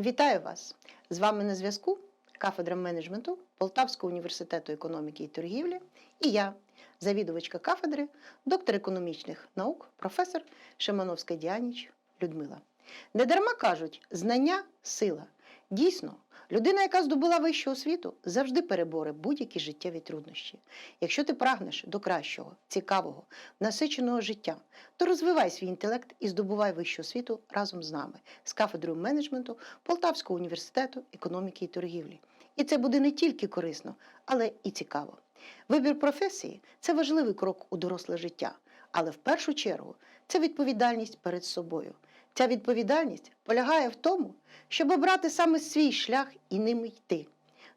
Вітаю вас! З вами на зв'язку кафедра менеджменту Полтавського університету економіки і торгівлі і я, завідувачка кафедри, доктор економічних наук, професор Шимановська Діаніч Людмила. Недарма кажуть, знання сила. Дійсно, людина, яка здобула вищу освіту, завжди переборе будь-які життєві труднощі. Якщо ти прагнеш до кращого, цікавого, насиченого життя, то розвивай свій інтелект і здобувай вищу освіту разом з нами, з кафедрою менеджменту Полтавського університету економіки і торгівлі. І це буде не тільки корисно, але і цікаво. Вибір професії це важливий крок у доросле життя, але в першу чергу це відповідальність перед собою. Ця відповідальність полягає в тому, щоб обрати саме свій шлях і ним йти.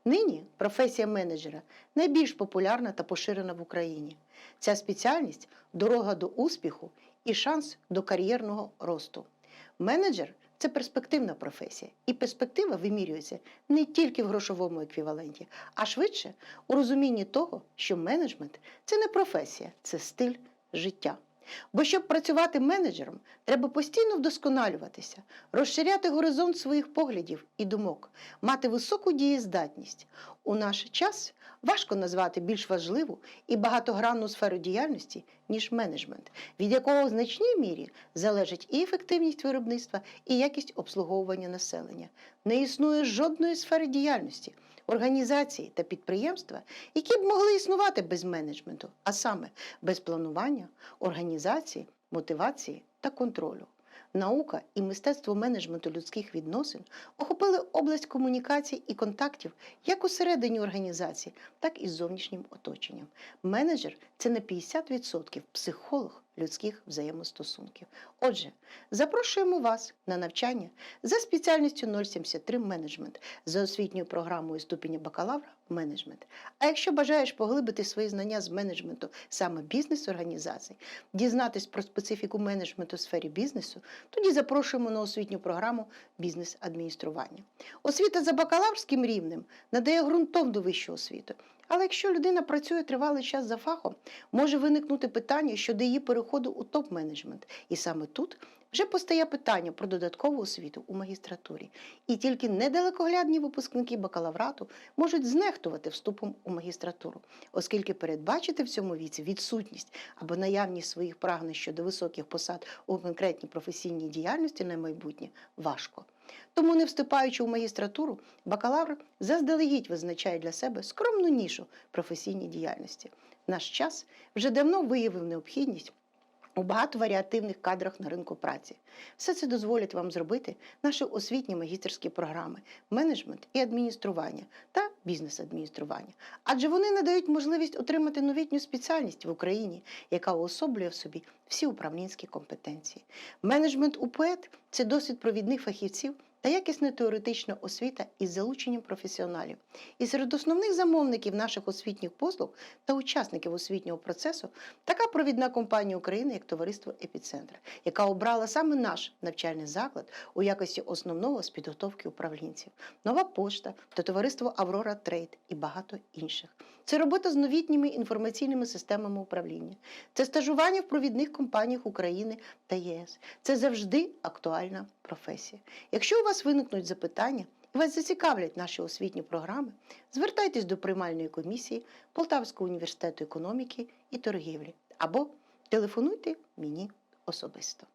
Нині професія менеджера найбільш популярна та поширена в Україні. Ця спеціальність дорога до успіху і шанс до кар'єрного росту. Менеджер це перспективна професія, і перспектива вимірюється не тільки в грошовому еквіваленті, а швидше у розумінні того, що менеджмент це не професія, це стиль життя. Бо щоб працювати менеджером, треба постійно вдосконалюватися, розширяти горизонт своїх поглядів і думок, мати високу дієздатність. У наш час важко назвати більш важливу і багатогранну сферу діяльності, ніж менеджмент, від якого в значній мірі залежить і ефективність виробництва, і якість обслуговування населення. Не існує жодної сфери діяльності, організації та підприємства, які б могли існувати без менеджменту, а саме без планування, організації, мотивації та контролю. Наука і мистецтво менеджменту людських відносин охопили область комунікацій і контактів як усередині організації, так і з зовнішнім оточенням. Менеджер це на 50% психолог людських взаємостосунків. Отже, запрошуємо вас на навчання за спеціальністю 073 менеджмент за освітньою програмою ступеня бакалавра менеджмент. А якщо бажаєш поглибити свої знання з менеджменту саме бізнес-організацій, дізнатись про специфіку менеджменту у сфері бізнесу, тоді запрошуємо на освітню програму бізнес-адміністрування. Освіта за бакалаврським рівнем надає ґрунтовну вищу освіту. Але якщо людина працює тривалий час за фахом, може виникнути питання щодо її переходу у топ-менеджмент. І саме тут вже постає питання про додаткову освіту у магістратурі. І тільки недалекоглядні випускники бакалаврату можуть знехтувати вступом у магістратуру, оскільки передбачити в цьому віці відсутність або наявність своїх прагнень щодо високих посад у конкретній професійній діяльності на майбутнє важко. Тому, не вступаючи в магістратуру, бакалавр заздалегідь визначає для себе скромну нішу професійній діяльності. Наш час вже давно виявив необхідність у багатоваріативних кадрах на ринку праці. Все це дозволять вам зробити наші освітні магістерські програми, менеджмент і адміністрування та бізнес-адміністрування. Адже вони надають можливість отримати новітню спеціальність в Україні, яка уособлює в собі всі управлінські компетенції. Менеджмент УПЕД – це досвід провідних фахівців та якісна теоретична освіта із залученням професіоналів. І серед основних замовників наших освітніх послуг та учасників освітнього процесу така провідна компанія України, як товариство Епіцентр, яка обрала саме наш навчальний заклад у якості основного з підготовки управлінців, нова пошта та товариство Аврора Трейд і багато інших. Це робота з новітніми інформаційними системами управління, це стажування в провідних компаніях України та ЄС. Це завжди актуальна професія. Якщо у вас виникнуть запитання, і вас зацікавлять наші освітні програми, звертайтесь до приймальної комісії Полтавського університету економіки і торгівлі або телефонуйте мені особисто.